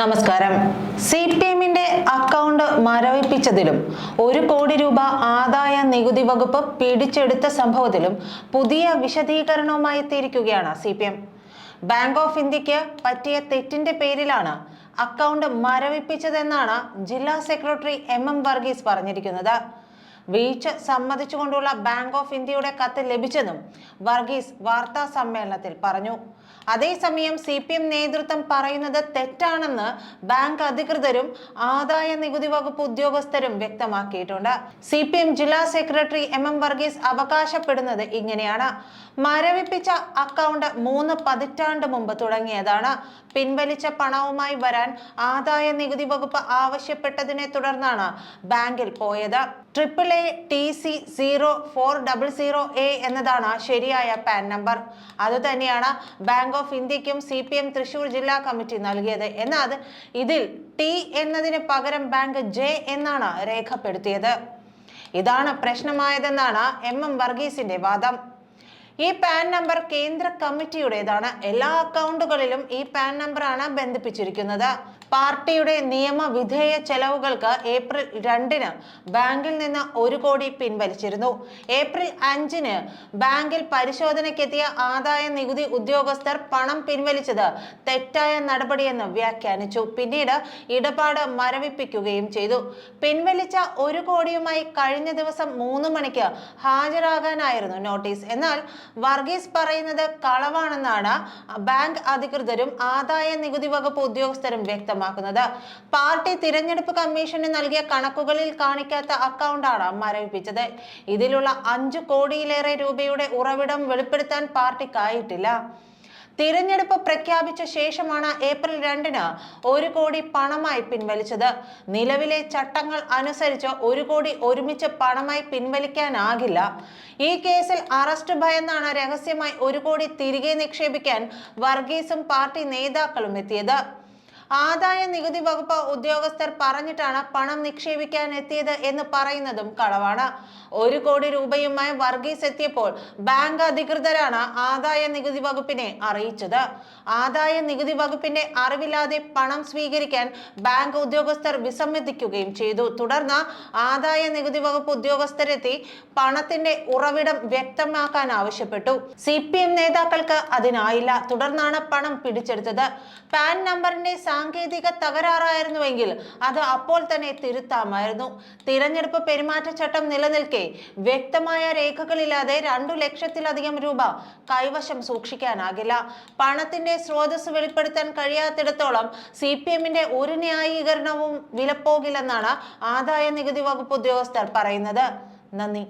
നമസ്കാരം. C P എമ്മിന്റെ account മരവിപ്പിച്ചതിലും ഒരു കോടി രൂപ ആദായ നികുതി വകുപ്പ് പിടിച്ചെടുത്ത സംഭവത്തിലും പുതിയ വിശദീകരണവുമായി എത്തിയിരിക്കുകയാണ് C P M bank of ഇന്ത്യയ്ക്ക് പറ്റിയ തെറ്റിന്റെ പേരിലാണ് അക്കൗണ്ട് മരവിപ്പിച്ചതെന്നാണ് ജില്ലാ സെക്രട്ടറി എം എം വർഗീസ് പറഞ്ഞിരിക്കുന്നത്. വീഴ്ച സമ്മതിച്ചുകൊണ്ടുള്ള ബാങ്ക് ഓഫ് ഇന്ത്യയുടെ കത്ത് ലഭിച്ചെന്നും വർഗീസ് വാർത്താ സമ്മേളനത്തിൽ പറഞ്ഞു. അതേസമയം സി പി എം നേതൃത്വം പറയുന്നത് തെറ്റാണെന്ന് ബാങ്ക് അധികൃതരും ആദായ നികുതി വകുപ്പ് ഉദ്യോഗസ്ഥരും വ്യക്തമാക്കിയിട്ടുണ്ട്. സി പി എം ജില്ലാ സെക്രട്ടറി എം എം വർഗീസ് അവകാശപ്പെടുന്നത് ഇങ്ങനെയാണ്. മരവിപ്പിച്ച അക്കൗണ്ട് മൂന്ന് പതിറ്റാണ്ട് മുമ്പ് തുടങ്ങിയതാണ്. പിൻവലിച്ച പണവുമായി വരാൻ ആദായ നികുതി വകുപ്പ് ആവശ്യപ്പെട്ടതിനെ തുടർന്നാണ് ബാങ്കിൽ പോയത്. Triple A T C zero four double zero A എന്നതാണ് ശരിയായ പാൻ നമ്പർ. അതുതന്നെയാണ് ബാങ്ക് ഓഫ് ഇന്ത്യക്കും സി പി എം തൃശൂർ ജില്ലാ കമ്മിറ്റി നൽകിയത്. എന്നാൽ ഇതിൽ ടി എന്നതിന് പകരം ബാങ്ക് ജെ എന്നാണ് രേഖപ്പെടുത്തിയത്. ഇതാണ് പ്രശ്നമായതെന്നാണ് എം എം വർഗീസിന്റെ വാദം. ഈ പാൻ നമ്പർ കേന്ദ്ര കമ്മിറ്റിയുടേതാണ്. എല്ലാ അക്കൗണ്ടുകളിലും ഈ പാൻ നമ്പറാണ് ബന്ധിപ്പിച്ചിരിക്കുന്നത്. പാർട്ടിയുടെ നിയമവിധേയ ചെലവുകൾക്ക് ഏപ്രിൽ രണ്ടിന് ബാങ്കിൽ നിന്ന് ഒരു കോടി പിൻവലിച്ചിരുന്നു. ഏപ്രിൽ അഞ്ചിന് ബാങ്കിൽ പരിശോധനയ്ക്കെത്തിയ ആദായ നികുതി ഉദ്യോഗസ്ഥർ പണം പിൻവലിച്ചത് തെറ്റായ നടപടിയെന്ന് വ്യാഖ്യാനിച്ചു. പിന്നീട് ഇടപാട് മരവിപ്പിക്കുകയും ചെയ്തു. പിൻവലിച്ച ഒരു കോടിയുമായി കഴിഞ്ഞ ദിവസം മൂന്ന് മണിക്ക് ഹാജരാകാനായിരുന്നു നോട്ടീസ്. എന്നാൽ വർഗീസ് പറയുന്നത് കളവാണെന്നാണ് ബാങ്ക് അധികൃതരും ആദായ നികുതി വകുപ്പ് ഉദ്യോഗസ്ഥരും വ്യക്തമാക്കുന്നത്. പാർട്ടി തിരഞ്ഞെടുപ്പ് കമ്മീഷന് നൽകിയ കണക്കുകളിൽ കാണിക്കാത്ത അക്കൗണ്ടാണ് മരവിപ്പിച്ചത്. ഇതിലുള്ള അഞ്ചു കോടിയിലേറെ രൂപയുടെ ഉറവിടം വെളിപ്പെടുത്താൻ പാർട്ടിക്കായിട്ടില്ല. തിരഞ്ഞെടുപ്പ് പ്രഖ്യാപിച്ച ശേഷമാണ് ഏപ്രിൽ രണ്ടിന് ഒരു കോടി പണമായി പിൻവലിച്ചത്. നിലവിലെ ചട്ടങ്ങൾ അനുസരിച്ച് ഒരു കോടി ഒരുമിച്ച് പണമായി പിൻവലിക്കാനാകില്ല. ഈ കേസിൽ അറസ്റ്റ് ഭയന്നാണ് രഹസ്യമായി ഒരു കോടി തിരികെ നിക്ഷേപിക്കാൻ വർഗീസും പാർട്ടി നേതാക്കളും എത്തിയത്. ആദായ നികുതി വകുപ്പ് ഉദ്യോഗസ്ഥർ പറഞ്ഞിട്ടാണ് പണം നിക്ഷേപിക്കാൻ എത്തിയത് എന്ന് പറയുന്നതും കളവാണ് ഒരു കോടി രൂപയുമായി വർഗീസ് എത്തിയപ്പോൾ ബാങ്ക് അധികൃതരാണ് ആദായ നികുതി വകുപ്പിനെ അറിയിച്ചത്. ആദായ നികുതി വകുപ്പിന്റെ അറിവില്ലാതെ പണം സ്വീകരിക്കാൻ ബാങ്ക് ഉദ്യോഗസ്ഥർ വിസമ്മതിക്കുകയും ചെയ്തു. തുടർന്ന് ആദായ നികുതി വകുപ്പ് ഉദ്യോഗസ്ഥരെത്തി പണത്തിന്റെ ഉറവിടം വ്യക്തമാക്കാൻ ആവശ്യപ്പെട്ടു. സി നേതാക്കൾക്ക് അതിനായില്ല. തുടർന്നാണ് പണം പിടിച്ചെടുത്തത്. പാൻ നമ്പറിന്റെ സാങ്കേതിക തകരാറായിരുന്നുവെങ്കിൽ അത് അപ്പോൾ തന്നെ തിരുത്താമായിരുന്നു. തിരഞ്ഞെടുപ്പ് പെരുമാറ്റച്ചട്ടം നിലനിൽക്കെ വ്യക്തമായ രേഖകളില്ലാതെ രണ്ടു ലക്ഷത്തിലധികം രൂപ കൈവശം സൂക്ഷിക്കാനാകില്ല. പണത്തിന്റെ സ്രോതസ് വെളിപ്പെടുത്താൻ കഴിയാത്തിടത്തോളം സി പി എമ്മിന്റെ ഒരു ന്യായീകരണവും വിലപ്പോകില്ലെന്നാണ് ആദായ നികുതി വകുപ്പ് ഉദ്യോഗസ്ഥർ പറയുന്നത്. നന്ദി.